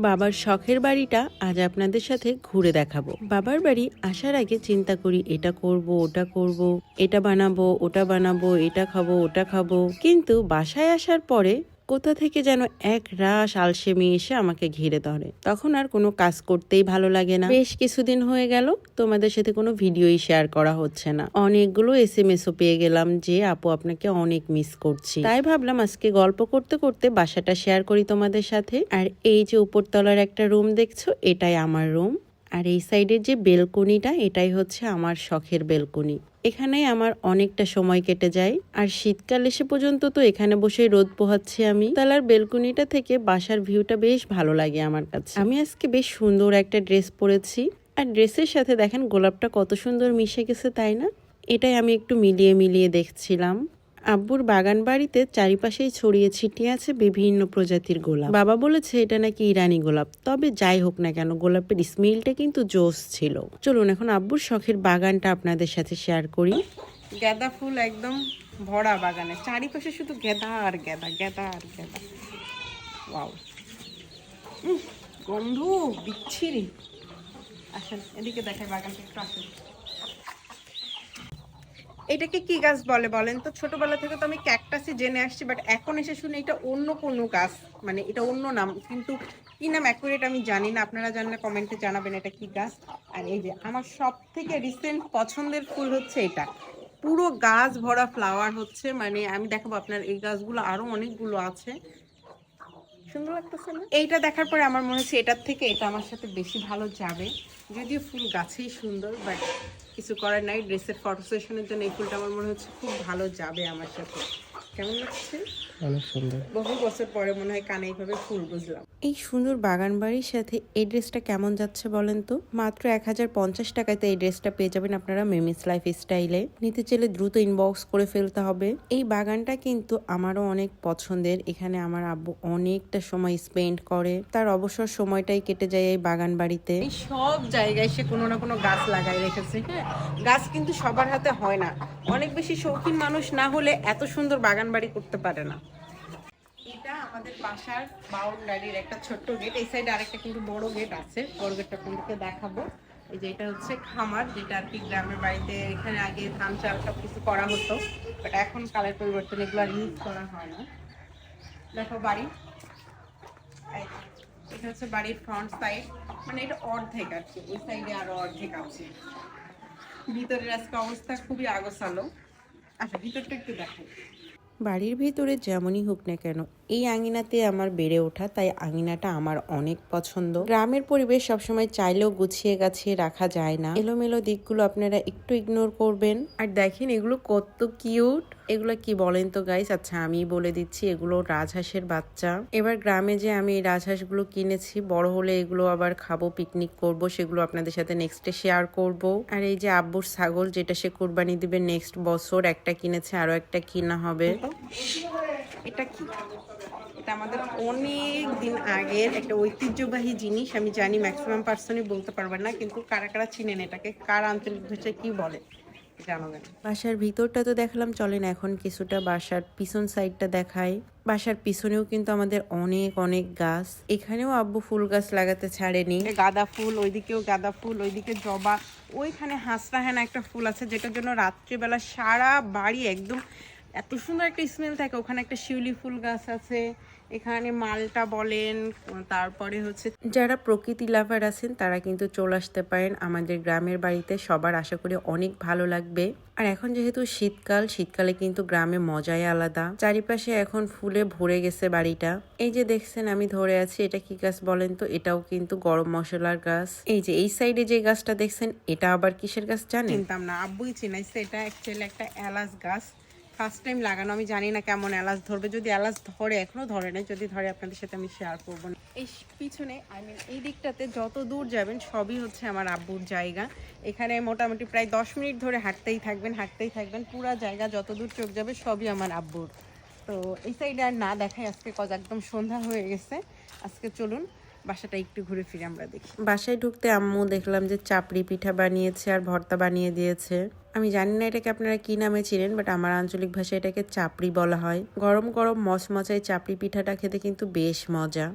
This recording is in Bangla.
বাবার শখের বাড়িটা আজ আপনাদের সাথে ঘুরে দেখাবো। বাবার বাড়ি আসার আগে চিন্তা করি, এটা করব, ওটা করব, এটা বানাবো, ওটা বানাবো, এটা খাব, ওটা খাব। কিন্তু বাসায় আসার পরে কোথা থেকে যেন এক রাস আলসেমি এসে আমাকে ঘিরে ধরে। তখন আর কোনো কাজ করতেই ভালো লাগে না। বেশ কিছুদিন হয়ে গেল, তোমাদের সাথে কোনো ভিডিওই শেয়ার করা হচ্ছে না। অনেকগুলো এস এম এসও পেয়ে গেলাম যে, আপু আপনাকে অনেক মিস করছি। তাই ভাবলাম আজকে গল্প করতে করতে বাসাটা শেয়ার করি তোমাদের সাথে। আর এই যে উপরতলার একটা রুম দেখছ, এটাই আমার রুম। আর এই সাইডের যে বেলকনিটা, এটাই হচ্ছে আমার শখের বেলকনি। এখানে আমার অনেকটা সময় কেটে যায়। আর শীতকাল এসে পর্যন্ত তো এখানে বসে রোদ পোহাচ্ছি আমি। তালার বেলকনিটা থেকে বাসার ভিউটা বেশ ভালো লাগে আমার কাছে। আমি আজকে বেশ সুন্দর একটা ড্রেস পরেছি। আর ড্রেসের সাথে দেখেন, গোলাপটা কত সুন্দর মিশে গেছে, তাই না? এটাই আমি একটু মিলিয়ে মিলিয়ে দেখছিলাম। আব্বুর বাগান বাড়িতে চারিপাশেই ছড়িয়ে ছিটিয়ে আছে বিভিন্ন প্রজাতির গোলাপ। বাবা বলেছে, এটা নাকি ইরানি গোলাপ। তবে যাই হোক না কেন, গোলাপের স্মেলটা কিন্তু জোস ছিল। চলুন এখন আব্বুর শখের বাগানটা আপনাদের সাথে শেয়ার করি। গাঁদা ফুল একদম ভরা বাগানে। চারিপাশে শুধু গেঁদা আর গেঁদা গেঁদা আর গেঁদা। গন্ধ বিচ্ছিরি। আসেন, এদিকে দেখায় বাগানটা, একটু আসেন। এটাকে কি গাছ বলে বলেন তো? ছোটবেলা থেকে তো আমি ক্যাকটাসই জেনে আসছি বাট এখন এসে শুনে এটা অন্য কোনো গাছ? মানে এটা অন্য নাম, কিন্তু কি নাম অ্যাকুরেট আমি জানি না। আপনারা জানলে কমেন্টে জানাবেন এটা কি গাছ। আর এই যে আমার সব থেকে রিসেন্ট পছন্দের ফুল হচ্ছে এটা। পুরো গাছ ভরা ফ্লাওয়ার হচ্ছে মানে আমি দেখাবো আপনার এই গাছগুলো আরও অনেকগুলো আছে। সুন্দর লাগতেছে না? এইটা দেখার পরে আমার মনে হচ্ছে এটার থেকে এটা আমার সাথে বেশি ভালো যাবে। যদিও ফুল গাছেই সুন্দর বাট কিছু করার নাই। ড্রেসের ফটো সেশনের জন্য এই ফুলটা আমার মনে হচ্ছে খুব ভালো যাবে আমার সাথে। কেমন লাগছে? অনেক সুন্দর। বহু বছর পরে মনে হয় কানে এইভাবে ফুল বুঝলাম। এই সুন্দর বাগান বাড়ির সাথে এই ড্রেসটা কেমন যাচ্ছে বলেন তো? মাত্র এক হাজার পঞ্চাশ টাকাতে এই ড্রেসটা পেয়ে যাবেন আপনারা মেমিস লাইফ স্টাইলে। নিতে চাইলে দ্রুত ইনবক্স করে ফেলতে হবে। এই বাগানটা কিন্তু আমারও অনেক পছন্দের। এখানে আমার আব্বু অনেকটা সময় স্পেন্ড করে। তার অবসর সময়টাই কেটে যায় এই বাগান বাড়িতে। সব জায়গায় সে কোনো না কোনো গাছ লাগাই রেখেছে হ্যাঁ? গাছ কিন্তু সবার হাতে হয় না। অনেক বেশি শৌখিন মানুষ না হলে এত সুন্দর বাগান বাড়ি করতে পারে না। এটা আমাদের বাসার বাউন্ডারির একটা ছোট্ট গেট। এই সাইডে আরেকটা কিন্তু বড় গেট আছে। বড় গেটটা আপনাদেরকে দেখাবো। এই যে এটা হচ্ছে খামার, যেটা আর কি গ্রামের বাড়িতে এখানে আগে ধান চাল সব কিছু করা হতো। বাট এখন কালের পরিবর্তন এগুলো আর ইউজ করা হয় না। দেখো বাড়ি। এটা হচ্ছে বাড়ির ফ্রন্ট সাইড মানে এটা অর্ধেক আর কি। ওই সাইডে আরও অর্ধেক আছে। ভিতরের আজকে অবস্থা খুবই আগোছালো। আচ্ছা ভিতরটা একটু দেখো বাড়ির ভিতরে যেমনই হোক না কেন, এই আঙিনাতে আমার বেড়ে ওঠা, তাই আঙিনাটা আমার অনেক পছন্দ। গ্রামের পরিবেশ সবসময় চাইলেও গুছিয়ে গাছিয়ে রাখা যায় না। এলোমেলো দিকগুলো আপনারা একটু ইগনোর করবেন। আর দেখেন এগুলো কত কিউট এগুলো কি বলেন তো গাইস আচ্ছা আমি বলে দিচ্ছি, এগুলো রাজহাঁসের বাচ্চা। এবার গ্রামে যে আমি এই রাজহাঁসগুলো কিনেছি, বড় হলে এগুলো আবার খাব পিকনিক করব, সেগুলো আপনাদের সাথে নেক্সটে শেয়ার করব। আর এই যে আব্বুর ছাগল, যেটা সে কোরবানি দিবে নেক্সট বছর, একটা কিনেছে আরও একটা কিনা হবে। এটা কি? এটা আমাদের অনেক দিন আগের একটা ঐতিহ্যবাহী জিনিস, আমি জানি ম্যাক্সিমাম পার্সনই বলতে পারবেন না, কিন্তু কারা কারা চিনেন এটাকে? কার আঞ্চলিক ভাষায় কি বলে? জানাবেন। বাসার ভিতরটা তো দেখলাম চলেন এখন কিছুটা বাসার পিছন সাইডটা দেখাই। বাসার পিছনেও কিন্তু আমাদের অনেক অনেক গাছ। এখানেও আব্বু ফুল গাছ লাগাতে ছাড়েনি। গাঁদা ফুল ওইদিকেও গাঁদা ফুল ওইদিকে জবা। ওইখানে হাসরা হেনা একটা ফুল আছে যেটার জন্য রাত্রিবেলা সারা বাড়ি একদম এত সুন্দর একটা স্মেল থাকে। ওখানে একটা শিউলি ফুল গাছ আছে, এখানে মালটা বলেন, তারপরে হচ্ছে যারা প্রকৃতি লাভার আছেন, তারা কিন্তু চলে আসতে পারেন আমাদের গ্রামের বাড়িতে। সবার আশা করি অনেক ভালো লাগবে। আর এখন যেহেতু শীতকাল, শীতকালে কিন্তু গ্রামে মজাই আলাদা। চারিপাশে এখন ফুলে ভরে গেছে বাড়িটা। এই যে দেখছেন, আমি ধরে আছি, এটা কি গাছ বলেন তো? এটাও কিন্তু গরম মশলার গাছ। এই যে এই সাইডে যে গাছটা দেখছেন, এটা আবার কিসের গাছ জানেন? চিনতাম না, আব্বুই চিনাইছে, এটা অ্যাকচুয়ালি একটা এলাচ গাছ। ফার্স্ট টাইম লাগানো, আমি জানি না কেমন এলাচ ধরবে। যদি এলাচ ধরে, এখনও ধরে না যদি ধরে, আপনাদের সাথে আমি শেয়ার করব না। এই পিছনে আই মিন এই দিকটাতে যত দূর যাবেন, সবই হচ্ছে আমার আব্বুর জায়গা। এখানে মোটামুটি প্রায় দশ মিনিট ধরে হাঁটতেই থাকবেন হাঁটতেই থাকবেন। পুরা জায়গা যত দূর চোখ যাবে, সবই আমার আব্বুর। তো এই সাইডে আর না দেখাই, আজকে কজ একদম সন্ধ্যা হয়ে গেছে। আজকে চলুন বাসাটা একটু ঘুরে ফিরে আমরা দেখি। বাসায় ঢুকতে আম্মু দেখলাম যে চাপড়ি পিঠা বানিয়েছে আর ভর্তা বানিয়ে দিয়েছে। আমি জানি না এটাকে আপনারা কি নামে চিনেন বাট আমার আঞ্চলিক ভাষায় এটাকে চাপড়ি বলা হয়। গরম গরম মচমচাই চাপড়ি পিঠাটা খেতে কিন্তু বেশ মজা।